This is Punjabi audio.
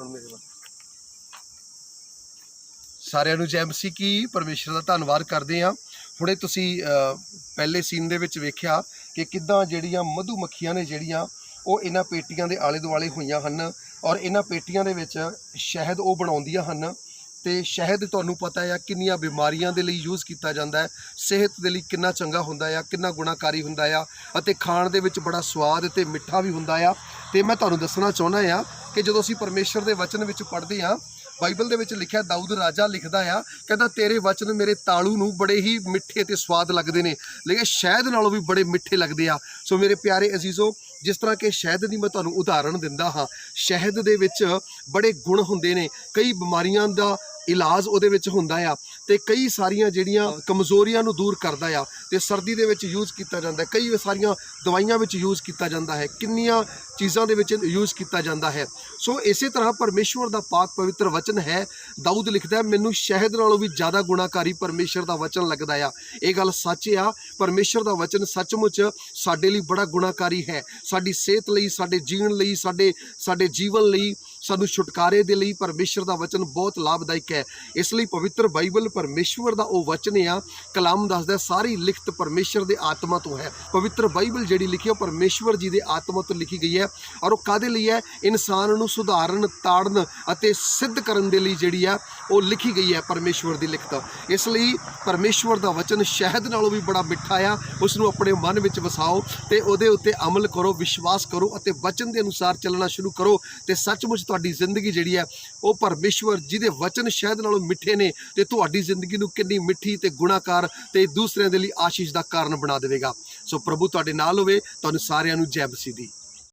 ਸੁਣ ਮੇਰੇ ਵੱਲ ਸਾਰਿਆਂ ਨੂੰ ਜੈ ਮਸੀਹ ਕੀ ਪਰਮੇਸ਼ਰ ਦਾ ਧੰਨਵਾਦ ਕਰਦੇ ਆ ਹੁਣੇ ਤੁਸੀਂ ਪਹਿਲੇ ਸੀਨ ਦੇ ਵਿੱਚ ਵੇਖਿਆ ਕਿ ਕਿੱਦਾਂ ਜਿਹੜੀਆਂ ਮਧੂ ਮੱਖੀਆਂ ਨੇ ਜਿਹੜੀਆਂ, ਉਹ ਇਹਨਾਂ ਪੇਟੀਆਂ ਦੇ ਆਲੇ ਦੁਆਲੇ ਹੋਈਆਂ ਹਨ ਔਰ ਇਹਨਾਂ ਪੇਟੀਆਂ ਦੇ ਵਿੱਚ ਸ਼ਹਿਦ ਉਹ ਬਣਾਉਂਦੀਆਂ ਹਨ ਤੇ ਸ਼ਹਿਦ ਤੁਹਾਨੂੰ ਪਤਾ ਹੈ ਕਿੰਨੀਆਂ ਬਿਮਾਰੀਆਂ ਦੇ ਲਈ ਯੂਜ਼ ਕੀਤਾ ਜਾਂਦਾ ਹੈ, ਸਿਹਤ ਦੇ ਲਈ ਕਿੰਨਾ ਚੰਗਾ ਹੁੰਦਾ ਆ ਕਿੰਨਾ ਗੁਣਾਕਾਰੀ ਹੁੰਦਾ ਆ ਅਤੇ ਖਾਣ ਦੇ ਵਿੱਚ ਬੜਾ ਸਵਾਦ ਤੇ ਮਿੱਠਾ ਵੀ ਹੁੰਦਾ ਆ ਤੇ ਮੈਂ ਤੁਹਾਨੂੰ ਦੱਸਣਾ ਚਾਹੁੰਦਾ ਹਾਂ ਕਿ ਜਦੋਂ ਅਸੀਂ ਪਰਮੇਸ਼ਰ ਦੇ ਵਚਨ ਵਿੱਚ ਪੜ੍ਹਦੇ ਹਾਂ, ਬਾਈਬਲ ਦੇ ਵਿੱਚ ਲਿਖਿਆ ਦਾਊਦ ਰਾਜਾ ਲਿਖਦਾ ਆ, ਕਹਿੰਦਾ ਤੇਰੇ ਵਚਨ ਮੇਰੇ ਤਾਲੂ ਨੂੰ ਬੜੇ ਹੀ ਮਿੱਠੇ ਤੇ ਸਵਾਦ ਲੱਗਦੇ ਨੇ, ਲੇਕਿਨ ਸ਼ਹਿਦ ਨਾਲੋਂ ਵੀ ਬੜੇ ਮਿੱਠੇ ਲੱਗਦੇ ਆ। ਸੋ ਮੇਰੇ ਪਿਆਰੇ ਅਜ਼ੀਜ਼ੋ, ਜਿਸ ਤਰ੍ਹਾਂ ਕਿ ਸ਼ਹਿਦ ਦੀ ਮੈਂ ਤੁਹਾਨੂੰ ਉਦਾਹਰਣ ਦਿੰਦਾ ਹਾਂ, ਸ਼ਹਿਦ ਦੇ ਵਿੱਚ ਬੜੇ ਗੁਣ ਹੁੰਦੇ ਨੇ, ਕਈ ਬਿਮਾਰੀਆਂ ਦਾ ਇਲਾਜ ਉਹਦੇ ਵਿੱਚ ਹੁੰਦਾ ਆ ਤੇ ਕਈ ਸਾਰੀਆਂ ਜਿਹੜੀਆਂ ਕਮਜ਼ੋਰੀਆਂ ਨੂੰ ਦੂਰ ਕਰਦਾ ਆ ਤੇ ਸਰਦੀ ਦੇ ਵਿੱਚ ਯੂਜ਼ ਕੀਤਾ ਜਾਂਦਾ ਹੈ ਕਈ ਸਾਰੀਆਂ ਦਵਾਈਆਂ ਵਿੱਚ ਯੂਜ਼ ਕੀਤਾ ਜਾਂਦਾ ਹੈ ਕਿੰਨੀਆਂ ਚੀਜ਼ਾਂ ਦੇ ਵਿੱਚ ਯੂਜ਼ ਕੀਤਾ ਜਾਂਦਾ ਹੈ। ਸੋ ਇਸੇ ਤਰ੍ਹਾਂ ਪਰਮੇਸ਼ਵਰ ਦਾ ਪਾਕ ਪਵਿੱਤਰ ਵਚਨ ਹੈ ਦਾਊਦ ਲਿਖਦਾ ਹੈ ਮੈਨੂੰ ਸ਼ਹਿਦ ਨਾਲੋਂ ਵੀ ਜ਼ਿਆਦਾ ਗੁਣਾਕਾਰੀ ਪਰਮੇਸ਼ਰ ਦਾ ਵਚਨ ਲੱਗਦਾ ਆ। ਇਹ ਗੱਲ ਸੱਚ ਆ ਪਰਮੇਸ਼ਰ ਦਾ ਵਚਨ ਸੱਚਮੁੱਚ ਸਾਡੇ ਲਈ ਬੜਾ ਗੁਣਾਕਾਰੀ ਹੈ। ਸਾਡੀ ਸਿਹਤ ਲਈ ਸਾਡੇ ਜੀਣ ਲਈ ਸਾਡੇ ਸਾਡੇ ਜੀਵਨ ਲਈ ਸਾਨੂੰ ਛੁਟਕਾਰੇ ਦੇ ਲਈ ਪਰਮੇਸ਼ਰ ਦਾ ਵਚਨ ਬਹੁਤ ਲਾਭਦਾਇਕ ਹੈ। ਇਸ ਲਈ ਪਵਿੱਤਰ ਬਾਈਬਲ ਪਰਮੇਸ਼ਵਰ ਦਾ ਉਹ ਵਚਨ ਆ, ਕਲਾਮ ਦੱਸਦਾ ਸਾਰੀ ਲਿਖਤ ਪਰਮੇਸ਼ਰ ਦੇ ਆਤਮਾ ਤੋਂ ਹੈ। ਪਵਿੱਤਰ ਬਾਈਬਲ ਜਿਹੜੀ ਲਿਖੀ ਹੈ ਉਹ ਪਰਮੇਸ਼ਵਰ ਜੀ ਦੇ ਆਤਮਾ ਤੋਂ ਲਿਖੀ ਗਈ ਹੈ ਔਰ ਉਹ ਕਾਦੇ ਲਈ ਹੈ? ਇਨਸਾਨ ਨੂੰ ਸੁਧਾਰਨ, ਤਾੜਨ ਅਤੇ ਸਿੱਧ ਕਰਨ ਦੇ ਲਈ ਜਿਹੜੀ ਆ, ਉਹ ਲਿਖੀ ਗਈ ਹੈ ਪਰਮੇਸ਼ਵਰ ਦੀ ਲਿਖਤ। ਇਸ ਲਈ ਪਰਮੇਸ਼ਵਰ ਦਾ ਵਚਨ ਸ਼ਹਿਦ ਨਾਲੋਂ ਵੀ ਬੜਾ ਮਿੱਠਾ ਆ, ਉਸ ਨੂੰ ਆਪਣੇ ਮਨ ਵਿੱਚ ਵਸਾਓ ਤੇ ਉਹਦੇ ਉੱਤੇ ਅਮਲ ਕਰੋ, ਵਿਸ਼ਵਾਸ ਕਰੋ ਅਤੇ ਵਚਨ ਦੇ ਅਨੁਸਾਰ ਚੱਲਣਾ ਸ਼ੁਰੂ ਕਰੋ ਤੇ ਸੱਚਮੁੱਚ ਤੁਹਾਡੀ ਜ਼ਿੰਦਗੀ ਜਿਹੜੀ ਹੈ, ਉਹ ਪਰਮੇਸ਼ਵਰ ਜਿਹਦੇ ਵਚਨ ਸ਼ਹਿਦ ਨਾਲੋਂ ਮਿੱਠੇ ਨੇ ਤੇ ਤੁਹਾਡੀ ਜ਼ਿੰਦਗੀ ਨੂੰ ਕਿੰਨੀ ਮਿੱਠੀ ਤੇ ਗੁਣਾਕਾਰ ਤੇ ਦੂਸਰਿਆਂ ਦੇ ਲਈ ਆਸ਼ੀਸ਼ ਦਾ ਕਾਰਨ ਬਣਾ ਦੇਵੇਗਾ। ਸੋ ਪ੍ਰਭੂ ਤੁਹਾਡੇ ਨਾਲ ਹੋਵੇ, ਤੁਹਾਨੂੰ ਸਾਰਿਆਂ ਨੂੰ ਜੈ ਮਸੀਹ ਦੀ।